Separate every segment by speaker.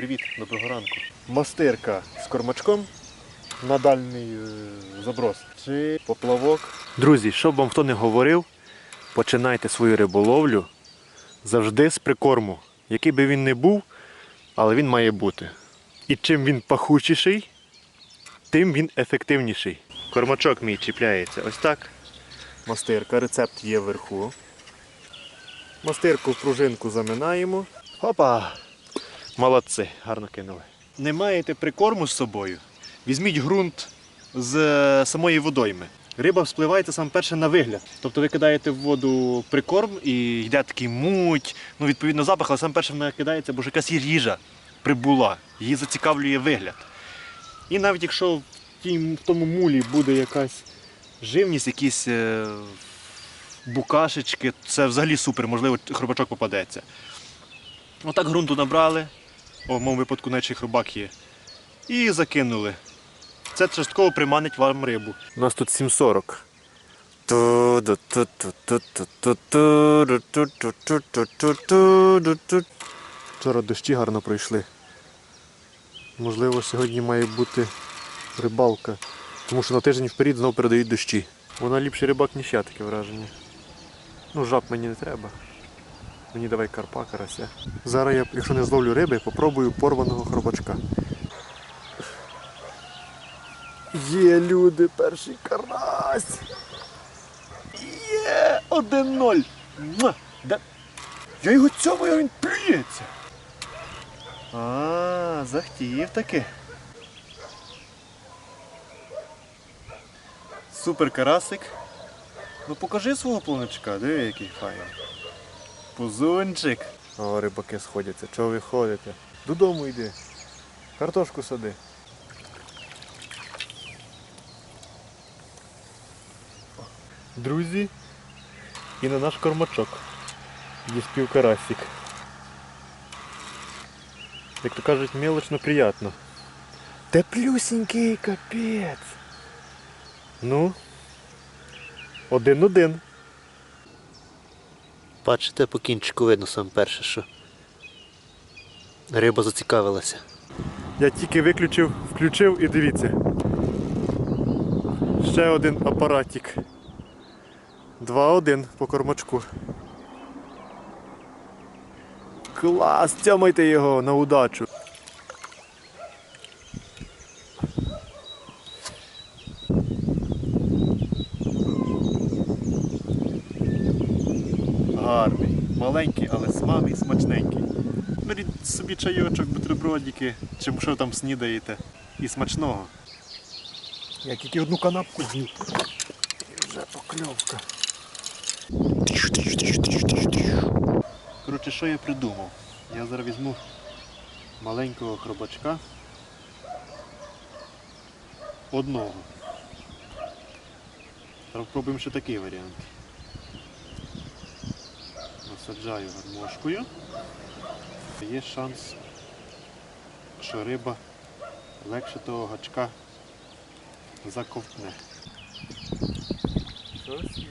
Speaker 1: Привіт, доброго ранку. Мастирка з кормачком на дальній е, заброс. Чи поплавок. Друзі, щоб вам хто не говорив, починайте свою риболовлю завжди з прикорму. Який би він не був, але він має бути. І чим він пахучіший, тим він ефективніший. Кормачок мій чіпляється ось так. Мастирка, рецепт є вверху. Мастирку в пружинку заминаємо. Опа! Молодці, гарно кинули. Не маєте прикорму з собою? Візьміть ґрунт з е, самої водойми. Риба вспливається саме перше на вигляд. Тобто ви кидаєте в воду прикорм і йде такий муть, ну відповідно запах, але саме перше вона кидається, бо ж якась їжа прибула, її зацікавлює вигляд. І навіть якщо в, тім, в тому мулі буде якась живність, якісь е, букашечки, це взагалі супер, можливо, хробачок попадеться. Отак ґрунту набрали, о, в моєму випадку наче хробак є. І закинули. Це частково приманить вам рибу. У нас тут 740. Вчора дощі гарно пройшли. Можливо, сьогодні має бути рибалка. Тому що на тиждень вперед знову передають дощі. Вона ліпший рибак, ніж я таке враження. Ну, жаб мені не треба. Мені давай карпа, карася. Зараз я, якщо не зловлю риби, попробую порваного хробачка. Є люди, перший карась. Є! 1-0. Муа! Де? Я його цьомаю, він плюється. А, захтів таки. Супер карасик. Ну покажи свого планочка, диви який файний. Пузунчик. О, рибаки сходяться. Чого ви ходите? Додому йди. Картошку сади. Друзі, і на наш кормачок. Є співкарасик. Як то кажуть, мелочно приятно. Теплюсінький капець. Ну, один-один.
Speaker 2: Бачите, по кінчику видно саме перше, що риба зацікавилася.
Speaker 1: Я тільки виключив, включив і дивіться. Ще один апаратик. 2-1 по кормачку. Клас! Тямайте його на удачу. Маленький, але смаглий, смачненький. Беріть собі чайочок, бутербродики, чи що там снідаєте. І смачного. Я тільки одну канапку з'їв. І вже покльовка. Коротше, що я придумав? Я зараз візьму маленького хробачка. Одного. Зараз пробуємо ще такий варіант. Насаджаю гармошкою. Є шанс, що риба легше того гачка заковтне. Щось є.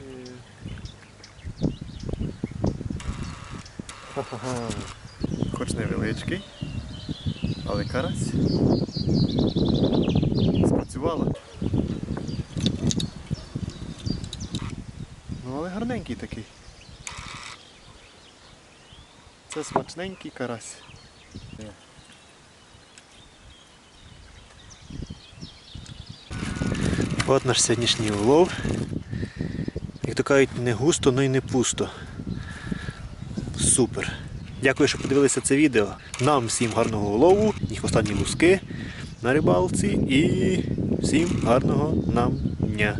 Speaker 1: Хоч невеличкий, але карась спрацювала. Ну, але гарненький такий. Це смачненький карась.
Speaker 2: От наш сьогоднішній улов. Як то кажуть, не густо, но й не пусто. Супер. Дякую, що подивилися це відео. Нам всім гарного улову, їх останні луски на рибалці і всім гарного нам дня.